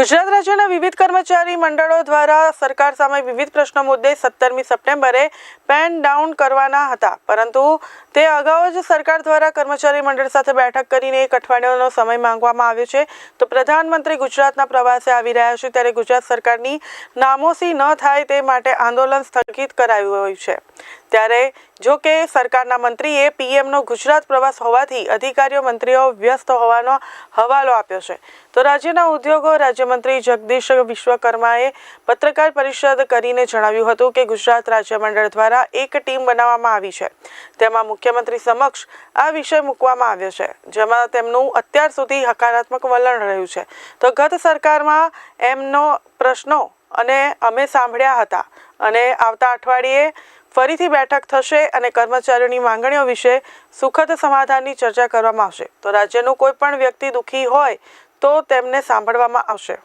ગુજરાત રાજ્યના વિવિધ કર્મચારી મંડળો દ્વારા સરકાર સામે વિવિધ પ્રશ્નો મુદ્દે સત્તરમી સપ્ટેમ્બરે પેન ડાઉન કરવાના હતા. પરંતુ તે અગાઉ જ સરકાર દ્વારા કર્મચારી મંડળ સાથે બેઠક કરીને એક અઠવાડિયાનો સમય માંગવામાં આવ્યો છે. તો પ્રધાનમંત્રી ગુજરાતના પ્રવાસે આવી રહ્યા છે ત્યારે ગુજરાત સરકારની નામોસી ન થાય તે માટે આંદોલન સ્થગિત કરાયું હોય છે. ત્યારે જો કે સરકારના મંત્રીએ પીએમનો ગુજરાત પ્રવાસ હોવાથી અધિકારીઓ, મંત્રીઓ વ્યસ્ત હોવાનો હવાલો આપ્યો છે. તો રાજ્યના ઉદ્યોગો રાજ્યમંત્રી જગદીશ વિશ્વકર્માએ પત્રકાર પરિષદ કરીને જણાવ્યું હતું કે ગુજરાત રાજ્ય મંડળ દ્વારા એક ટીમ બનાવવામાં આવી છે. તેમાં મુખ્યમંત્રી સમક્ષ આ વિષય મૂકવામાં આવ્યો છે, જેમાં તેમનું અત્યાર સુધી હકારાત્મક વલણ રહ્યું છે. તો ગત સરકારમાં એમનો પ્રશ્નો અને અમે સાંભળ્યા હતા અને આવતા અઠવાડિયે ફરીથી બેઠક થશે અને કર્મચારીઓની માંગણીઓ વિશે સુખદ સમાધાનની ચર્ચા કરવામાં આવશે. તો રાજ્યનું કોઈ પણ વ્યક્તિ દુઃખી હોય તો તેમને સાંભળવામાં આવશે.